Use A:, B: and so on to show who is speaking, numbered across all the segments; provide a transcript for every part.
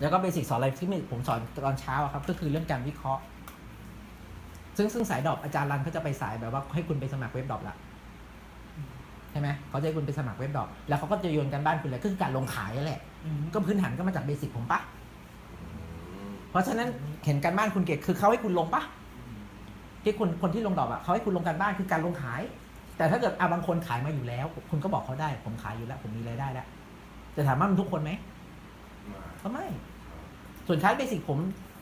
A: แล้วก็เบสิกสอนอะไรที่ผมสอนตอนเช้าอะครับ ก็คือเรื่องการวิเคราะห์ ซึ่งซึ่งสายดรอปอาจารย์รันเขาจะไปสายแบบว่าให้คุณไปสมัครเว็บดรอปละใช่ไหมเขาจะให้คุณไปสมัครเว็บดรอปแล้วเขาก็จะโยนกันบ้านคุณเลยก็คือการลงขายนั่นแหละ
B: อืม
A: ก็พื้นฐานก็มาจากเบสิกผมปะ
C: อืม
A: เพราะฉะนั้นเห็นการบ้านคุณเกตคือเขาให้คุณลงปะที่คนคนที่ลงดรอปอะเขาให้คุณลงการบ้านคือการลงขาย แต่ถ้าเกิดอาบางคนขายมาอยู่แล้ว คุณก็บอกเขาได้ ผมขายอยู่แล้ว ผมมีรายได้แล้วแต่ถามว่ามันทุกคนไหม
C: มา
A: ก็ไม่ ส่วนคลาสเบสิกผม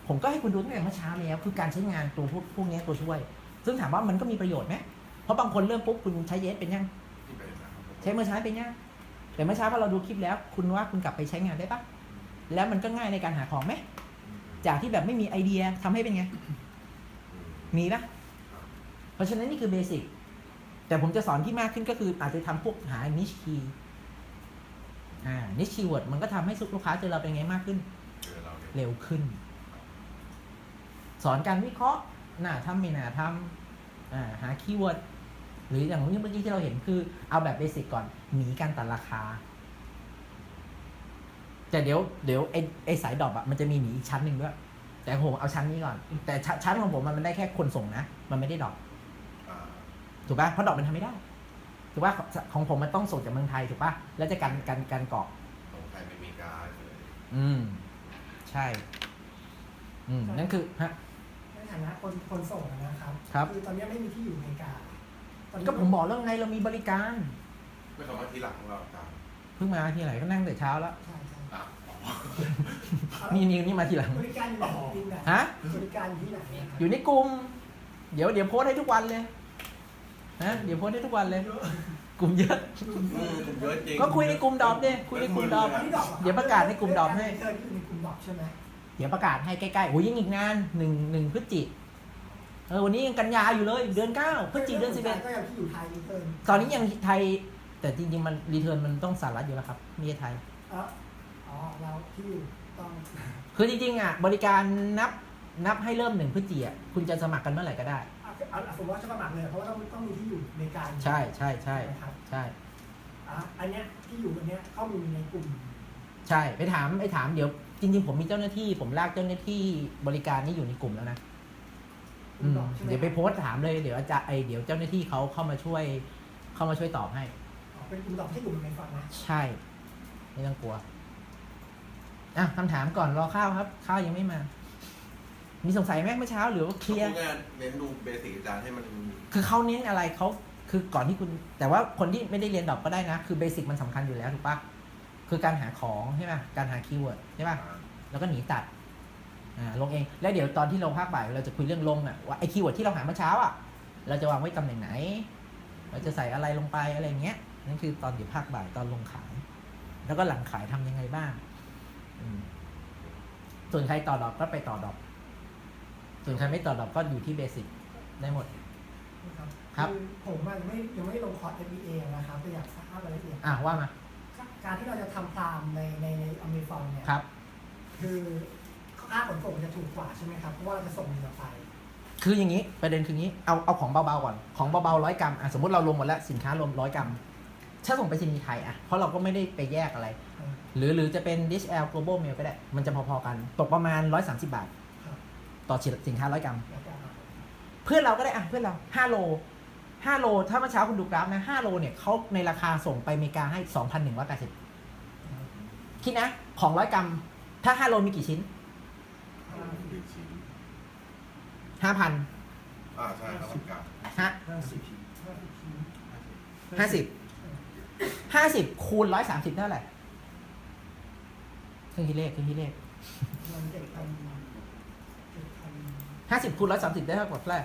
A: ผมก็ให้คุณดูตั้งแต่เมื่อเช้าแล้วคือการใช้งานตัวพวกพวกนี้ตัวช่วย ซึ่งถามว่ามันก็มีประโยชน์ไหมเพราะบางคนเริ่มปุ๊บคุณใช้เยสเป็นยัง
C: ที่เป็นนะครับผม
A: ใช้เมื่อเช้าเป็นยังแต่เมื่อเช้าพอเราดูคลิปแล้ว คุณว่าคุณกลับไปใช้งานได้ปะแล้วมันก็ง่ายในการหาของไหมจากที่แบบไม่มีไอเดียทำให้เป็นไง
C: อืม
A: มีปะเพราะฉะนั้นนี่คือเบสิกแต่ผมจะสอนที่มากขึ้นก็คืออาจจะทำพวกหา niche key อ่า niche keyword มันก็ทำให้ลูกค้าเจอเราเป็นไงมากขึ้น
C: เจอเราเนี่ย
A: เร็วขึ้น สอนการวิเคราะห์น่าทำไม่น่าทำอ่าหาคีย์เวิร์ดหรืออย่างเมื่อกี้ที่เราเห็นคือเอาแบบเบสิกก่อนหนีการตัดราคา แต่เดี๋ยวเดี๋ยวไอ้ไอ้สายดรอปอะมันจะมีหนีอีกชั้นหนึ่งด้วยแต่ผมเอาชั้นนี้ก่อน แต่ชชั้นของผมมันมันได้แค่คนส่งนะ มันไม่ได้ดรอป
C: อ่า
A: ถูกป่ะเพราะดอกมันทำไม่ได้ ถูกป่ะของผมมันต้องส่งจากเมืองไทยถูกป่ะแล้วจะกันกันกันเกาะ
C: ตรงไทยไม่มีการเลย
A: อืม ใช่ อืมนั่นคือฮะ
B: ในฐานะคนคนส่งอะนะครับ
A: ครับ
B: อตอนนี้ไม่มีที่อยู่อเมริกาตอนนี้
A: ก็ผมบอกแล้วไงเรามีบริการ
C: ไม่คำว่าที่หลังของเราตาม
A: เพิ่งมาทีไหนก็นั่งแต่เช้าแล้ว
B: ใช่ใช่
C: อะอ๋อ
A: นี่นี่นี่มาทีหลัง
B: บริการอยู่ไหนจริงๆ
A: ฮะ
B: บริการอยู่ที่ไหนอะครับ
A: อยู่ในกลุ่มเดี๋ยวเดี๋ยวโพสต์ให้ทุกวันเลย นะเดี๋ยวโพสต์ให้ทุกวันเลย กลุ่มเยอะ
C: อืมเยอะจริง
A: ก็คุยในกลุ่มดอมเนี่ยคุยในกลุ่มดอม
B: ที่ดอกอะ
A: เดี๋ยวประกาศในกลุ่มดอมให้
B: เคยอยู่ในกลุ่มดอกใช่ไหม
A: เดี๋ยวประกาศให้ใกล้ๆโอ้ยยังอีกนานหนึ่งหนึ่งพฤศจิเออวันนี้ยังกันยาอยู่เลยเดือนเก้าพฤศจิเดือนสิบเอ็ด
B: ก็ยังที่อยู่ไทยเกิน
A: ตอนนี้ยังไทย แต่จริงๆมันรีเทิร์นมันต้องสหรัฐอยู่แล้วครับไม่ใช่ไทย
B: เอออ๋อเราที่อยู่ต้อง
A: คือจริงๆอะบริการนับนับให้เริ่มหนึ่งพฤศจิอะคุณจะสมัครกันเมื่อไหร่ก็ได้
B: เอาเอาเอาสมมติว่าจะสมัครเลยเพราะว่าต้องต้องมีที่อยู่อเมริกา
A: ใช่ใช่ใช่
B: ไหมครับ
A: ใช่
B: อะอันเนี้ยที่อยู่อันเนี้ยเข้ามีในกลุ่ม
A: ใช่ไปถามไปถามเดี๋ยวจริง ๆ ผมมีเจ้าหน้าที่ ผมลากเจ้าหน้าที่บริการนี่อยู่ในกลุ่มแล้วนะ
B: กลุ่
A: อื
B: ม
A: ม
B: ดอกใช่ไหม
A: เดี๋ยวไปโพสต์ถามเลยเดี๋ยวอาจารย์ไอเดี๋ยวเจ้าหน้าที่เขาเข้ามาช่วย เข้ามาช่วยตอบให้
B: อ๋อเป็นกลุ่มดอกที่อยู่ในฝั่งนะ
A: ใช่ ไม่ต้องกลัวอะคำถามก่อนรอข้าวครับ ข้าวยังไม่มา มีสงสัยไหมเมื่อเช้าหรือว่าเคลียร์
C: พูดง่ายๆเน้นดูเบสิกอาจารย์ให้มัน
A: คือเขาเน้นอะไรเขาคือก่อนที่คุณ แต่ว่าคนที่ไม่ได้เรียนดอกก็ได้นะ คือเบสิกมันสำคัญอยู่แล้วถูกปะคือการหาของใช่ไหมการหาคีย์เวิร์ดใช่ปะแล้วก็หนีตัดอ่าลงเอง แล้วเดี๋ยวตอนที่เราภาคบ่ายเราจะคุยเรื่องลงอะว่าไอคีย์เวิร์ดที่เราหาเมื่อเช้าอะเราจะวางไว้ตำแหน่งไหน เราจะใส่อะไรลงไปอะไรอย่างเงี้ย นั่นคือตอนเดี๋ยวภาคบ่ายตอนลงขาย แล้วก็หลังขายทำยังไงบ้างอืมส่วนใครต่อดอกก็ไปต่อดอก ส่วนใครไม่ต่อดอกก็อยู่ที่เบสิกได้หมด
B: นะครับ
A: ครับ
B: อผมอะยังไม่ยังไม่ลงคอร์ส MBA นะครับแต่อยากทราบรายละเอียด
A: อะว่ามา
B: การที่เราจะทำพรามในในในอเมซอนเนี่ย
A: ครับ
B: คือค่าขนส่งจะถูกกว่าใช่ไหมครับ เพราะว่าเราจะส่งเรือไป
A: คืออย่างนี้ประเด็นคืออย่างนี้เอาเอาของเบาๆก่อนของเบาๆร้อยกรัมอะสมมติเรารวมหมดแล้วสินค้ารวมร้อยกรัมถ้าส่งไปรษณีย์ไทยอะเพราะเราก็ไม่ได้ไปแยกอะไร หรือหรือจะเป็น DHL Global Mail ก็ได้ มันจะพอๆกัน ตกประมาณ 130 บาท
B: ครับ
A: ต่อสินค้าร้อยกรัม
B: แล้วก็
A: เพื่อนเราก็ได้อะเพื่อนเรา5โล5โล ถ้าเมื่อเช้าคุณดูกราฟนะ5โลเนี่ยเขาในราคาส่งไปอเมริกาให้2,180คิดนะ ของร้อยกรัม ถ้า5โลมีกี่ชิ้น
C: หนึ่งชิ้น
A: 5,000
C: อ่าใช่ครับผมกับ
A: ฮะ
B: ห้าสิบห้าสิบชิ้น
A: ห้าสิบห้าสิบคูณร้อยสามสิบเท่าไหร่เครื่องคิดเลขเครื่องคิดเลข
B: มันเจ็ดพันเจ็ดพัน
A: ห้าสิบคูณร้อยสามสิบได้เท่ากับเท่าไหร่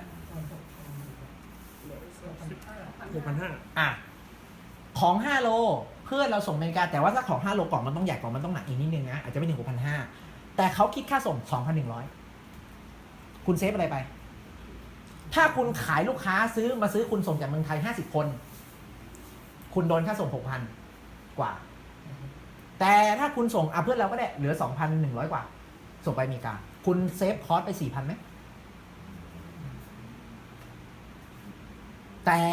B: หกพันหกพันห้า
D: หกพันห้า
A: อะของห้าโลเพื่อนเราส่งอเมริกาแต่ว่าถ้าของห้าโลกล่องมันต้องใหญ่กล่องมันต้องหนักอีกนิดนึงนะอาจจะไม่ถึงหกพันห้าแต่เขาคิดค่าส่งสองพันหนึ่งร้อยคุณเซฟอะไรไป ถ้าคุณขายลูกค้าซื้อมาซื้อคุณส่งจากเมืองไทยห้าสิบคน คุณโดนค่าส่งหกพันกว่า แต่ถ้าคุณส่งอะเพื่อนเราก็ได้เหลือสองพันหนึ่งร้อยกว่า ส่งไปอเมริกา คุณเซฟคอสไปสี่พันไหม แต่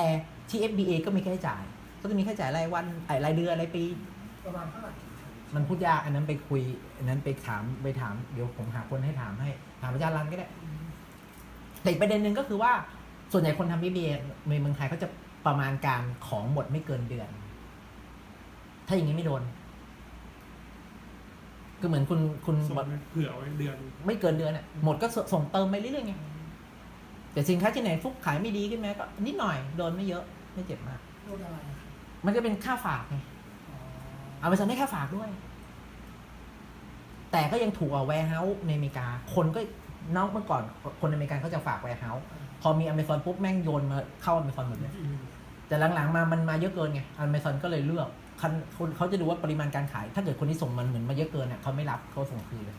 A: ที่ FBA ก็มีค่าใช้จ่าย ก็จะมีค่าใช้จ่ายรายวันไอ้รายเดือนรายปี
B: ประมาณเท่าไหร่
A: มันพูดยากอันนั้นไปคุย อันนั้นไปถามไปถามเดี๋ยวผมหาคนให้ถามให้ถามอาจารย์รันก็ได้แต่อีกประเด็นหนึ่งก็คือว่าส่วนใหญ่คนทำ BBA ในเมืองไทยเขาจะประมาณการของหมดไม่เกินเดือน ถ้าอย่างนี้ไม่โดนคือเหมือนคุณคุณ
D: ส่งไปเผื่อไว้เดือน
A: ไม่เกินเดือนเนี่ยหมดก็ส่งเติมไปเรื่อยๆไง แต่สินค้าที่ไหนฟุกขายไม่ดีขึ้นไหมก็นิดหน่อยโดนไม่เยอะไม่เจ็บมาก
B: โดนอะไรอะครับ
A: มันจะเป็นค่าฝากไง
B: อ๋อ
A: เอาไปซันได้ค่าฝากด้วย แต่ก็ยังถูกกว่าแวร์เฮาส์ในอเมริกา คนก็นอกเมื่อก่อนคนอเมริกันเขาจะฝากแวร์เฮาส์พอมีอเมซอนปุ๊บแม่งโยนมาเข้าอเมซอนหมดเลยแต่หลังๆมามันมาเยอะเกินไงอเมซอนก็เลยเลือกคันคนเขาจะดูว่าปริมาณการขาย ถ้าเกิดคนที่ส่งมันเหมือนมาเยอะเกินเนี่ยเขาไม่รับเขาส่งคืนเลย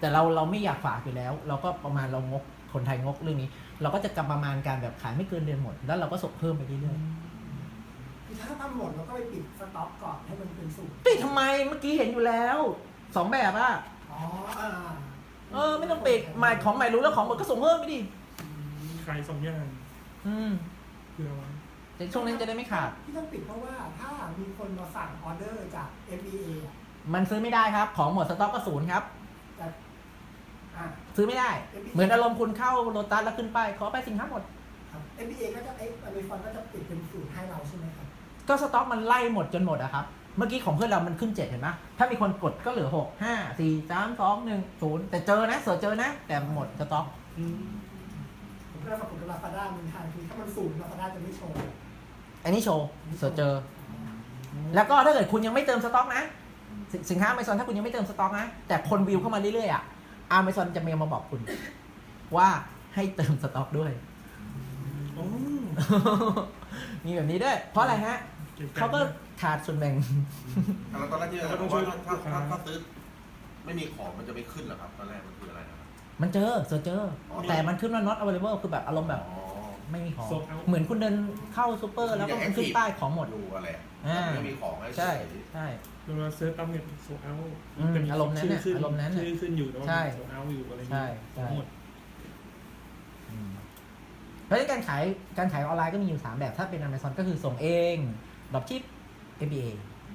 A: แต่เราเราไม่อยากฝากอยู่แล้ว เราก็ประมาณเรางก คนไทยงกเรื่องนี้ เราก็จะกำประมาณการแบบขายไม่เกินเดือนหมด แล้วเราก็ส่งเพิ่มไปเรื่อย
B: คือถ้าทำหมดเราก็ไปปิดสต็อกก่อนให้มันเป็นสูตร
A: ๆปิดทำไมเมื่อกี้เห็นอยู่แล้วสองแบบอะ
B: อ๋ออ่า
A: เออไม่ต้องปิดใหม่ของใหม่รู้แล้วของหมดก็ส่งเพิ่มไปดิ
D: ขายสองอย่าง
A: อืม
D: เผื่อไว้
A: แต่ช่วงนั้นจะได้ไม่ขาด
B: ที่ต้องปิดเพราะว่าถ้ามีคนมาสั่งออเดอร์จาก FBA อะ
A: มันซื้อไม่ได้ครับ ของหมดสต็อกก็ศูนย์ครับ
B: แต่อ่า
A: ซื้อไม่ได้ เหมือนอารมณ์คุณเข้าโลตัสแล้วขึ้นไปขอไปสินค้าหมด
B: ครับ FBA ก็จะไอ้อเมซอนก็จะปิดเป็นสูตรให้เราใช่ไหมครับ
A: ก็สต็อกมันไล่หมดจนหมดอะครับ เมื่อกี้ของเพื่อนเรามันขึ้นเจ็ดเห็นปะถ้ามีคนกดก็เหลือหกห้าสี่สามสองหนึ่งศูนย์แต่เจอนะเสิร์ชเจอนะ แต่หมดสต็อก
B: ผมก็เลยฝากกับลาฟาด้าเมืองไทยคือถ้ามันสูงลาฟาด้าจะไม่โชว์
A: อันนี้โชว์เสิร์ชเจอ แล้วก็ถ้าเกิดคุณยังไม่เติมสต็อกนะ สิสินค้าอเมซอนถ้าคุณยังไม่เติมสต็อกนะ แต่คนวิวเข้ามาเรื่อยๆอะ อเมซอนจะเมลมาบอกคุณ ว่าให้เติมสต็อกด้วย
D: โอ้
A: มีแบบนี้ด้วย เพราะอะไรฮะ
D: เก็บ
A: เขาก็ขาดส่วนแบ่ง
C: แล้วตอนแรกที่เราบอกว่าถ้าถ้าถ้าซื้อไม่มีของมันจะไม่ขึ้นเหรอครับ ตอนแรกมันคืออะไรนะครับ
A: มันเจอเสิร์ชเจอ
C: อ๋อ
A: แต่มันขึ้นว่า not available คือแบบอารมณ์แบบ
C: อ๋อ
A: ไม่มีของ
D: โซเอา
A: เหมือนคุณเดินเข้าซูเปอร์ แล้วก็มันขึ้นป้ายของหมด
C: ดูอะไรอะ
A: อ่า
C: ไม่มีของให้
A: ใช่
C: เฉย
A: ใช่
D: เราเซิร์ชตามเน็ตโซเอา
A: อืมอารมณ์นั้นน่ะ
D: ชื่ขึ้
A: อารมณ์นั้นน่ะ
D: ชื่อขึ้นอยู่แต่ว่า
A: ใช่
D: โซเอาอยู่อะไรอย่าง
A: ใช่
D: เงี้ย
A: ใช่
D: หมด
A: อืมเพราะฉะนั้นการขายการขายออนไลน์ก็มีอยู่ 3 แบบ ถ้าเป็น Amazon ก็คือส่งเองดรอปชิป FBA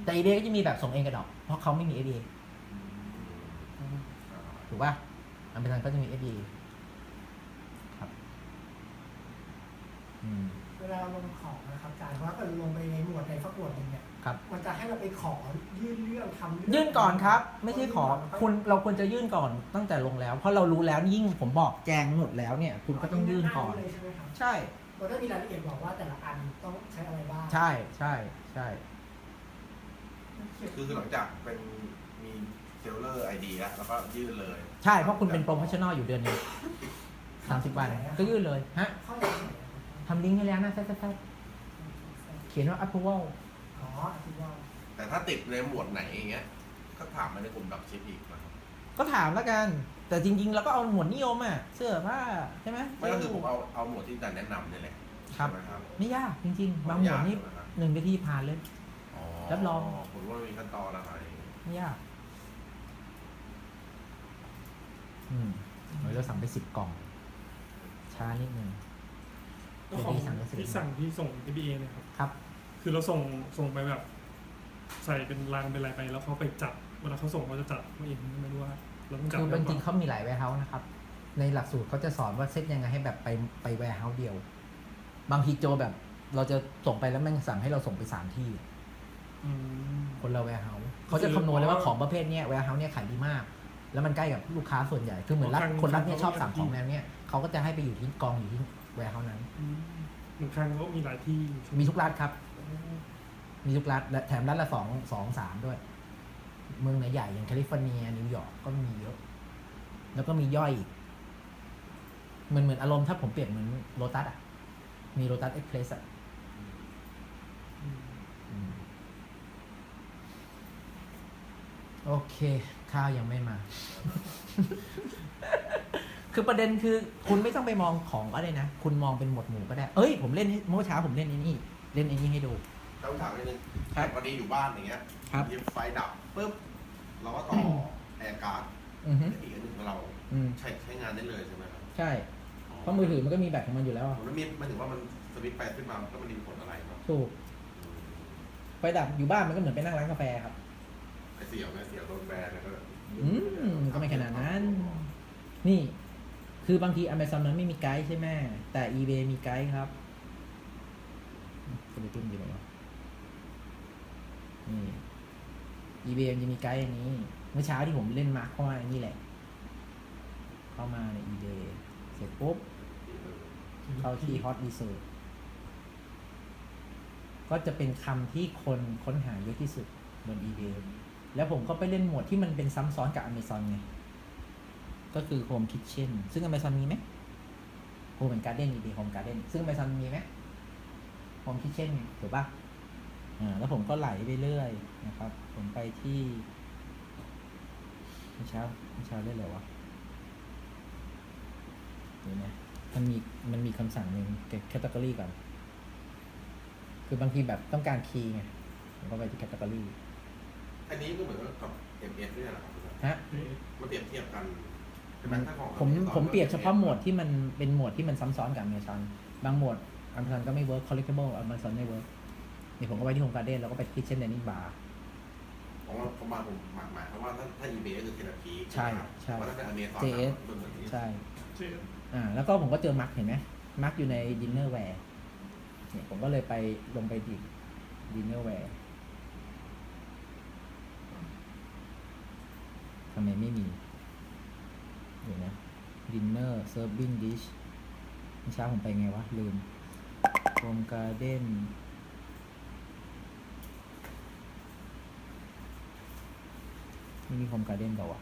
A: แต่ eBay ก็จะมีแบบส่งเองกับดรอปเพราะเขาไม่มี FBA ถูกป่ะ Amazon ก็จะมี FBA ครับอืม
B: เวลาลงของนะครับอาจารย์ว่าเกิดลงไปในหมวดในฟักหมวดหนึ่งเนี่ย
A: ครับ
B: มันจะให้เราไปขอยื่นเรื่องทำเรื่อง
A: ยื่นก่อนครับ ไม่ใช่ขอคุณเราควรจะยื่นก่อนตั้งแต่ลงแล้ว เพราะเรารู้แล้วยิ่งผมบอกแจงหมดแล้วเนี่ย คุณก็ต้องยื่นก่อน
B: เลยใช่ไหมครับ
A: ใช่
B: เราได้มีรายละเอียดบอกว่าแต่ละอันต้องใช้อะไรบ้าง
A: ใช่ใช่ใช่
C: คือคือหลังจากเป็นมีเซลเลอร์ไอดีแล้วแล้วก็ยื่นเลย
A: ใช่เพราะคุณเป็นโปรเฟชชั่นอลอยู่เดือนหนึงสามสิบวันก็ยื่นเลยฮะ
B: ข้อไหนไหนครับ
A: ทำลิงก์ให้แล้วนะแซ่บเขียนว่า approval
B: อ๋ออธิบาย
C: แต่ถ้าติดในหมวดไหนอย่างเงี้ย ก็ถามมาในกลุ่มดับชิปอีกนะครับ
A: ก็ถามแล้วกัน แต่จริง ๆ เราก็เอาหมวดนิยมอะ เสื้อผ้าใช่ไหม
C: ไม่ก็คือผมเอาเอาหมวดที่อาจารย์แนะนำนี่แหละ
A: ครับ
C: ใช่ไหมครับ
A: ไม่ยากจริง ๆ บางหมวดนี่
C: ใช่ไหมครับ
A: หนึ่งนาทีผ่านเลย รับรอง
C: ผมว่ามันมีขั้นตอนอะไร
A: ไม่ยาก อืมเฮ้ยเราสั่งไปสิบกล่อง ช้านิดนึง
D: แล้วของ
A: ที่สั่งก็ซื้อ
D: ที่สั่งที่ส่ง FBA เนี่ยครับ
A: ครับ
D: คือเราส่งส่งไปแบบ ใส่เป็นรางเป็นอะไรไป แล้วเขาไปจัดเวลาเขาส่งเขาจะจัดมาเองไม่รู้ว่าเราต้องจัด
A: คือ
D: หรื
A: จ
D: อเป
A: ริงๆ
D: ล่า
A: เขามีหลายแวร์เฮาส์นะครับ ในหลักสูตรเขาจะสอนว่าเซตยังไงให้แบบไปไปแวร์เฮาส์เดียว บางทีโจแบบเราจะส่งไปแล้วแม่งสั่งให้เราส่งไปสามที่
D: อืม
A: คนละแวร์เฮาส์เขาจะคำนวณเลยว่าของประเภทเนี้ยแวร์เฮาส์เนี้ยขายดีมาก แล้วมันใกล้กับลูกค้าส่วนใหญ่ คือเหมือนรักคนรักเนี่ยชอบสั่งของแนวเนี้ยเขาก็จะให้ไปอยู่ที่กองอยู่ที่ แวร์เฮาส์นั้น
D: อืมบางครั้งเขามีหลายที่
A: มีทุกรัฐครับ มีทุกรัฐและแถมรัฐละสองสองสามด้วย เมืองไหนใหญ่อย่างแคลิฟอร์เนียนิวยอร์กก็มีเยอะ แล้วก็มีย่อยอีกเหมือนเหมือนอารมณ์ถ้าผมเปรียบเหมือนโ o ตัสอะ มีโ o ตัสเอ็กเพรสอะ
D: อืม
A: อืมโอเค ข้าวยังไม่มา คือประเด็นคือคุณไม่ต้องไปมองของอะไรนะ คุณมองเป็นหมวดหมู่ก็ได้ เอ้ยผมเล่นเมื่อเช้าผมเล่นไอ้นี่ เล่นไอ้นี่ให้ดู
C: ต้องถามนิดนึง
A: ครับ
C: วันนี้อยู่บ้านอย่างเงี้ย
A: ครับ
C: ยิไฟดับปุ๊บเราก็ต่อแอร์การ์ด
A: อือฮึ
C: อีกอันหนึ่งของเรา
A: อืม
C: ใช้ใช้งานได้เลยใช่ไหมครับ
A: ใช่ เพราะมือถือมันก็มีแบตของมันอยู่แล้วอะ
C: ผมแล้วมีมันถึงว่ามันสวิตช์ไปขึ้นมาแล้วมันมีผลอะไรครับ
A: ถูกไฟดับอยู่บ้านมันก็เหมือนไปนั่งร้านกาแฟครับ
C: ไอเสี่ยวไงเสี่ยวโดนแบนแล้วก็
A: อืมก็ไม่ขนาดนั้น นี่ คือบางที Amazon มันไม่มีไกด์ใช่ไหมแต่ eBay มีไกด์ครับฟิลิปปินส์อยู่ไหนวะนี่ eBay มันจะมีไกด์อันนี้ เมื่อเช้าที่ผมเล่นมาร์คเข้ามาอันนี้แหละ เข้ามาใน eBay เสร็จปุ๊บ เข้าที่ Hot Research ก็จะเป็นคำที่คนค้นหาเยอะที่สุดบน eBay แล้วผมก็ไปเล่นโหมดที่มันเป็นซ้ำซ้อนกับ Amazon ไง ก็คือ Home Kitchen ซึ่ง Amazon มีไหม Home and Garden eBay Home Garden ซึ่ง Amazon มีไหม Home Kitchen ไงถูกปะอ่าแล้วผมก็ไหลไปเรื่อยนะครับ ผมไปที่เมื่อเช้าเมื่อเช้าเล่นอะไรวะเดี๋ยวนะมันมีมันมีคำสั่งหนึ่งเก็บแคตตา o r y ก่อน คือบางทีแบบต้องการคีย์ไงผมก็ไปที่แคตตา o r y
C: อันนี้ก็เหมือนกับ MS ด้วยนะครับ
A: ฮะ
C: มันเปรียบเทียบกัน ใช่ไหมถ้าของ
A: ผม
C: Amazon
A: ผมเปรียบเฉพาะโหมดที่มันเป็นโหมดที่มันซ้ำซ้อนกับ Amazon บางโหมด Amazon ก็ไม่ work collectible Amazon ไม่ work นี่ผมก็ไปที่ Home Garden แล้วก็ไป Kitchen Dining Bar
C: ของเราผมมาผมหมายหมายความว่าถ้าถ้า eBay ก็คือเทเลพี
A: ใช่ใช่
C: ว่าถ้าเป็น Amazon
A: JS
C: มันเหมือนนี้
A: ใช่
D: เจ๊
A: อ่าแล้วก็ผมก็เจอมาร์คเห็นไหมมาร์คอยู่ใน Dinner Wear เนี่ยผมก็เลยไปลงไปดิ Dinner Wear ทำไมไม่มีเดี๋ยวนะดินเนอร์เซิร์ฟบิ้งดิชเช้าผมไปไงวะ ลืมโฮมการ์เด้นไม่มีโฮมการ์เด้นเปล่าวะ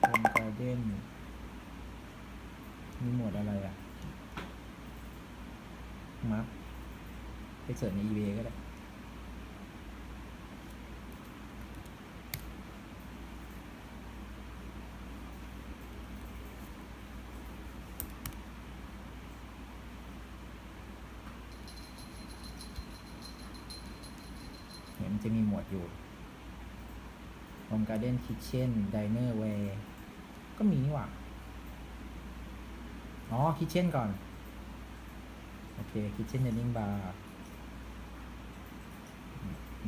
A: โฮมการ์เด้นมีหมวดอะไรอะมาร์คไปเสิร์ชใน eBay ก็ได้ เห็นมัน จะมีหมวดอยู่ Home Garden Kitchen Diner Wear ก็มีนี่หว่า อ๋อ Kitchen ก่อน โอเค Kitchen Dining Bar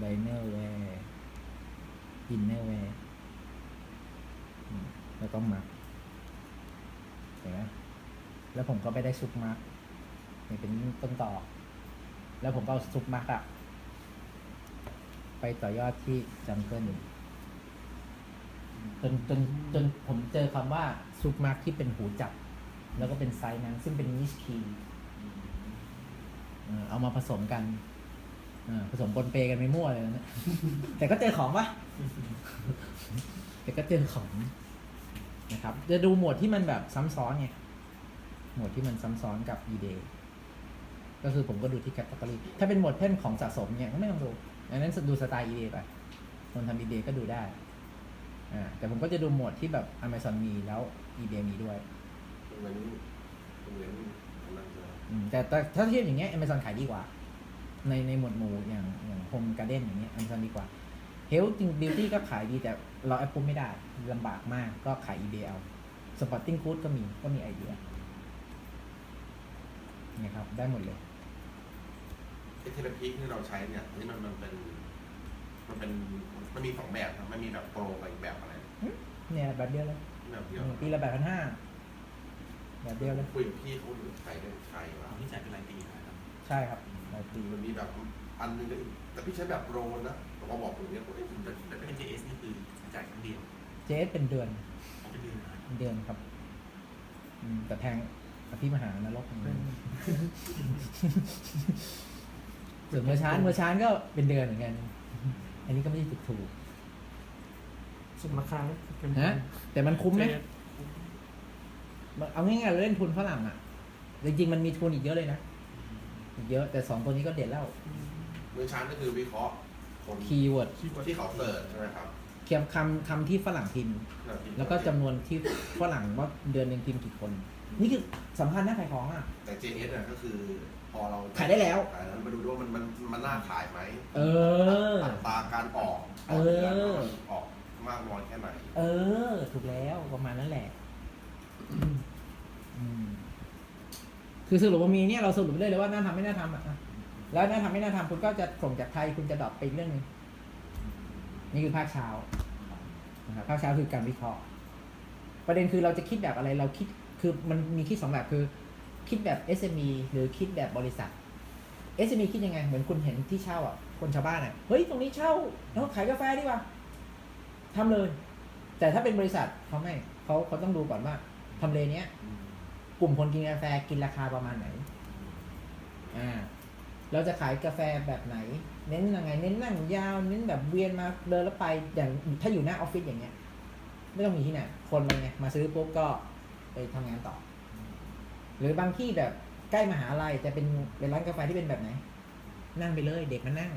A: Diner Wear Dinner Wear อืมแล้วก็มาร์คเห็นไหมแล้วผมก็ไปได้ซุปมาร์คนี่เป็นต้นต่อ แล้วผมก็เอาซุปมาร์คอะ ไปต่อยอดที่จังเกิลจนจนจนผมเจอคำว่าซุปมาร์คที่เป็นหูจับ แล้วก็เป็นไซส์นั้น ซึ่งเป็นนิชคีเออเอามาผสมกันเออผสมปนเปกันไม่มั่วเลยนะ แต่ก็เจอของปะแต่ก็เจอของนะครับ จะดูหมวดที่มันแบบซ้ำซ้อนไง หมวดที่มันซ้ำซ้อนกับ eBay ก็คือผมก็ดูที่แคตตา o r y ถ้าเป็นหมวดเพ่นของสะสมเนี่ยก็ไม่ต้องดู อันนั้นดูสไตล์ eBay ไปคนทำ eBay ก็ดูได้อ่าแต่ผมก็จะดูหมวดที่แบบ Amazon มีแล้ว eBay มีด้วย
C: เหมือนเหมือนอันนั้นจะ
A: อืมแต่แต่ถ้าเทียบอย่างเงี้ย Amazon ขายดีกว่า ในในหมวดหมู่อย่างอย่าง Home Garden อย่างเงี้ย Amazon ดีกว่า Health จริง Beauty ก็ขายดีแต่เราแอปพูไม่ได้ลำบากมากก็ขาย eBay เอา Sporting Good ก็มีก็มีไอเดียนะครับ ได้หมดเลย
C: ไอ เทเลพีที่เราใช้เนี่ยอันนี้มันมันเป็นมันเป็นมันมีสองแบบนะมันมีแบบโปรกับอีกแบบอะไร
A: เนี่ยแบบเดียวเลย
C: แบบเดียว
A: ปีละแบบพันห้าแบบเดียวเลย
C: คุยกับพี่เขาหรือใครได้ใครวะ
E: นี่จ่ายเป็นรายปีนะครับ
A: ใช่ครับรายปี
C: มันมีแบบอันนึงก็อีกแต่พี่ใช้แบบโปรนะแต่ว่าบอกผมเนี่ยผมไอ้คุณจะจะ
E: เป็
C: เป็นน
E: JS นี่คือจ่ายครั้งเดียว
A: เจสเป็นเดือน
E: ของเป็นเดือนนะครับ
A: เป็นเดือนครับอืมแต่แพงอภิมหานรกอย่างนี้ ส่วนเมื่อช้านเมื่อช้านก็เป็นเดือนเหมือนกัน อันนี้ก็ไม่ได้ถูกถูก
D: สมราคาเป็น
A: ๆฮะแต่มันคุ้มไหม
D: เจ๊
A: เอาง่ายๆเราเล่นทุนฝรั่งอะ จริงๆมันมีทุนอีกเยอะเลยนะอีกเยอะแต่สองตัวนี้ก็เด็ดแล้ว
C: มือชั้นก็คือวิเคราะห์คน
A: คีย์เวิร์ด
D: คีย์เวิร์ด
C: ที่เขาเสิร์ชใช่ไหมครับ
A: เคียมคำคำที่ฝรั่งพิมพ์ แล้วก็จำนวนที่ฝรั่งว่าเดือนหนึ่งพิมพ์กี่คน นี่คือสำคัญนะขายของอะ
C: แต่ JS เนี่ยก็คือ พอเรา
A: ขายได้แล้ว
C: ขายแล้วมาดูด้วยว่ามันมันมันน่าขายไหม
A: เออ
C: อัตราการออก
A: เออ
C: ต่ดืนว่ามันออกมากน้อยแค่ไหน
A: เออ ถูกแล้วประมาณนั้นแหละอืมคือสรุปว่ามีเนี่ยเราสรุปไปเลยเลยว่าน่าทำไม่น่าทำอะอะแล้วน่าทำไม่น่าทำคุณก็จะส่งจากไทยคุณจะดรอปไปอีกเรื่องหนึงนี่คือภาคเช้านะครับภาคเช้าคือการวิเคราะห์ ประเด็นคือเราจะคิดแบบอะไรเราคิดคือมันมีคิดสองแบบคือ คิดแบบ SME หรือคิดแบบบริษัท SME คิดยังไง เหมือนคุณเห็นที่เช่าอะ คนชาวบ้านอะ เฮ้ย ตรงนี้เช่าแล้วขายกาแฟดีกว่าทำเลย แต่ถ้าเป็นบริษัทเขาไม่เขาเขาต้องดูก่อนว่าทำเลเนี้ยกลุ่มคนกินกาแฟกินราคาประมาณไหน อ่า เราจะขายกาแฟแบบไหน เน้นยังไง เน้นนั่งยาว เน้นแบบเวียนมาเดินแล้วไป อย่างถ้าอยู่หน้าออฟฟิศอย่างเงี้ย ไม่ต้องมีที่ไหน คนมาไง มาซื้อปุ๊บก็ไปทำงานต่อ หรือบางที่แบบใกล้มหาลัยแต่เป็นเป็นร้านกาแฟที่เป็นแบบไหน นั่งไปเลยเด็กมานั่ง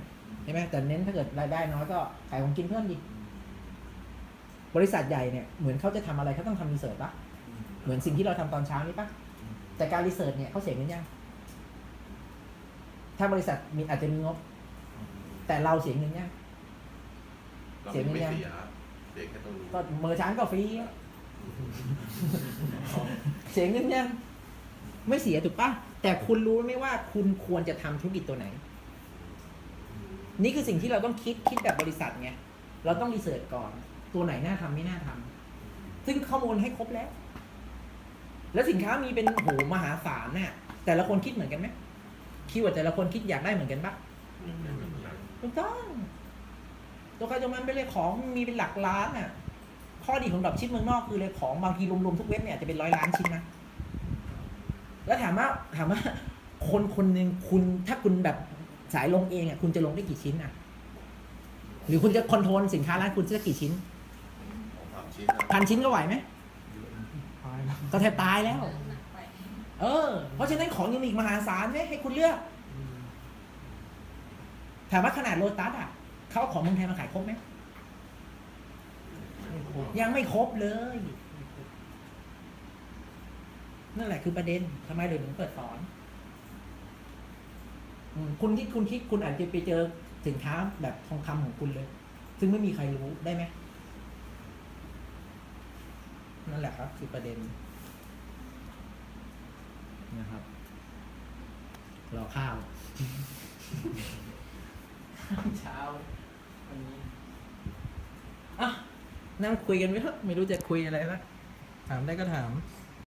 A: ใช่ไหมแต่เน้นถ้าเกิดรายได้น้อยก็ขายของกินเพิ่มดิบริษัทใหญ่เนี่ยเหมือนเขาจะทำอะไรเขาต้องทำรีเสิร์ชปะเหมือนสิ่งที่เราทำตอนเช้านี้ปะแต่การรีเสิร์ชเนี่ยเขาเสียเงินยังถ้าบริษัทมีอาจจะมีงบ แต่เราเสียเงินยัง
C: เรา
A: เสีย
C: ไม่
A: เงินยัง
C: เสียเสียแค่ตรงนี้
A: ก็เมอร์ช้างก็ฟรีอะเสียเงินยัง ไม่เสียถูกปะแต่คุณรู้ไหมว่าคุณควรจะทำธุรกิจตัวไหน นี่คือสิ่งที่เราต้องคิดคิดแบบบริษัทไงเราต้องรีเสิร์ชก่อน ตัวไหนน่าทำไม่น่าทำซึ่งข้อมูลให้ครบแล้ว แล้วสินค้ามีเป็นโหมหาศาลน่ะแต่ละคนคิดเหมือนกันไหมคีย์เวิร์ดแต่ละคนคิดอยากได้เหมือนกันปะ
C: ไม่เหมือนกัน
A: ถูกต้องตัวใครตัวมันไปเลยของมีเป็นหลักล้านอะ ข้อดีของดรอปชิปเมืองนอกคือเลยของบางทีรวมๆทุกเว็บเนี่ยจะเป็นร้อยล้านชิ้นนะ แล้วถามว่าถามว่าคนคนหนึ่งคุณถ้าคุณแบบสายลงเองอะคุณจะลงได้กี่ชิ้นอะ หรือคุณจะคอนโทรลสินค้าร้านคุณจะกี่ชิ้นพันชิ้นก็ไหวไหมก็แทบตายแล้ว เออ เพราะฉะนั้นของยังมีอีกมหาศาลไหมให้คุณเลือก ถามว่าขนาดโลตัสอะเขาเอาของเมืองไทยมาขายครบไหมยังไม่ครบเลย นั่นแหละคือประเด็นทำไมเราถึงเปิดสอนอืมคุณคิดคุณคิดคุณอาจจะไปเจอสินค้าแบบทองคำของคุณเลย ซึ่งไม่มีใครรู้ได้ไหมนั่นแหละครับ คือประเด็นนะครับรอข้าวข้าวเช้าวันนี้อะนั่งคุยกันไหมครับไม่รู้จะคุยอะไรละถามได้ก็ถาม
C: เ